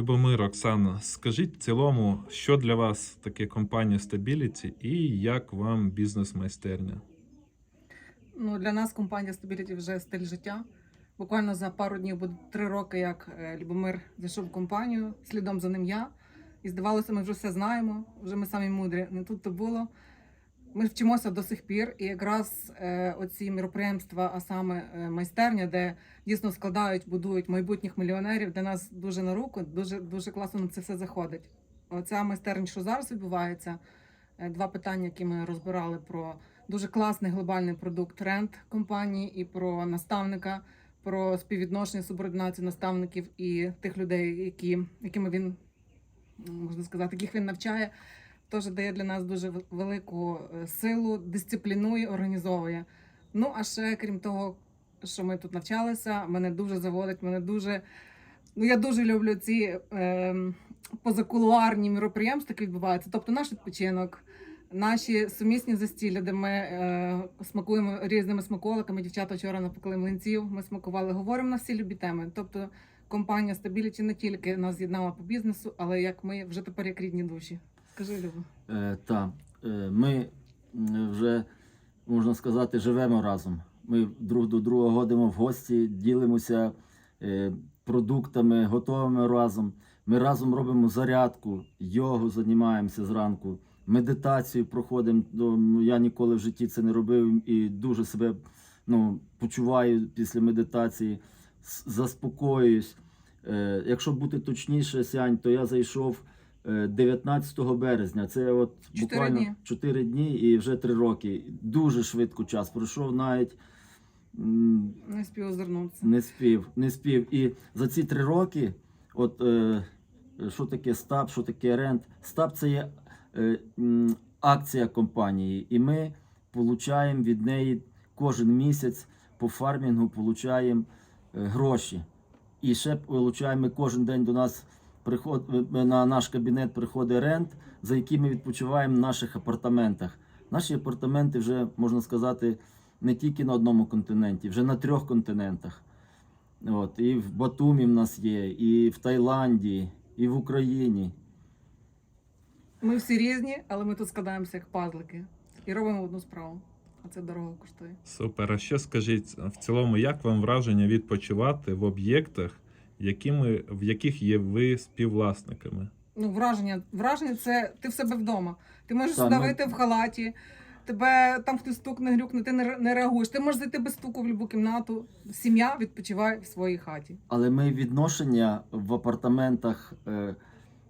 Любомир, Оксана, скажіть в цілому, що для вас таке компанія Stability і як вам бізнес-майстерня? Ну, для нас компанія Stability вже стиль життя. Буквально за пару днів буде три роки, як е, Любомир зайшов в компанію, слідом за ним я. І здавалося, ми вже все знаємо, вже ми самі мудрі. Не тут то було. Ми вчимося до сих пір, і якраз е, оці міроприємства, а саме е, майстерня, де дійсно складають, будують майбутніх мільйонерів, для нас дуже на руку, дуже дуже класно на це все заходить. Оця майстерня, що зараз відбувається, е, два питання, які ми розбирали про дуже класний глобальний продукт тренд компанії і про наставника, про співвідношення субординацію наставників і тих людей, які, якими він можна сказати, яких він навчає, теж дає для нас дуже велику е, силу, дисциплінує, організовує. Ну а ще крім того, що ми тут навчалися, мене дуже заводить, мене дуже. Ну, я дуже люблю ці е, позакулуарні міроприємства, які відбуваються. Тобто наш відпочинок, наші сумісні застілля, де ми е, смакуємо різними смаколиками. Дівчата вчора напекли млинців, ми смакували, говоримо на всі любі теми. Тобто компанія Stability не тільки нас з'єднала по бізнесу, але як ми вже тепер як рідні душі. Скажи, Люба. Е, та, е, ми вже, можна сказати, живемо разом. Ми друг до друга ходимо в гості, ділимося е, продуктами, готовимо разом. Ми разом робимо зарядку, йогу займаємося зранку, медитацію проходимо. Ну, Я ніколи в житті це не робив і дуже себе ну, почуваю після медитації, заспокоююсь. Е, якщо бути точніше, Сянь, то я зайшов 19 березня. Це от буквально дні. 4 дні і вже 3 роки. Дуже швидко час пройшов навіть. Не спів озирнутися. не спів, не спів. І за ці три роки, от е, що таке стаб, що таке рент? Стаб це є е, акція компанії, і ми получаємо від неї кожен місяць по фармінгу получаємо е, гроші. І ще получаємо кожен день до нас приход, е, на наш кабінет приходить рент, за який ми відпочиваємо в наших апартаментах. Наші апартаменти вже можна сказати не тільки на одному континенті, вже на трьох континентах. От, і в Батумі в нас є, і в Таїланді, і в Україні. Ми всі різні, але ми тут складаємося як пазлики і робимо одну справу. А це дорого коштує. Супер. А ще скажіть в цілому, як вам враження відпочивати в об'єктах, якими, в яких є ви співвласниками? Ну, враження, враження це ти в себе вдома. Ти можеш Та, сюди ну- вийти в халаті, тебе там хтось стукне, грюкне, ти не, не реагуєш. Ти можеш зайти без стуку в будь-яку кімнату. Сім'я відпочиває в своїй хаті. Але ми відношення в апартаментах е,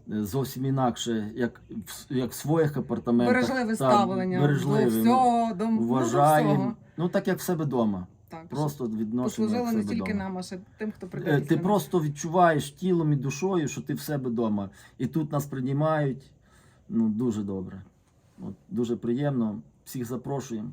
зовсім інакше, як в, як в своїх апартаментах. Бережливе ставлення бережливе. до всього, до, ну, до всього. Ну, так як в себе вдома. Так, Просто відношення. послужило не тільки дома. нам, а ще тим, хто Е, прийде. Ти просто відчуваєш тілом і душою, що ти в себе вдома. І тут нас приймають. Ну, дуже добре. От, дуже приємно. Всіх запрошуємо.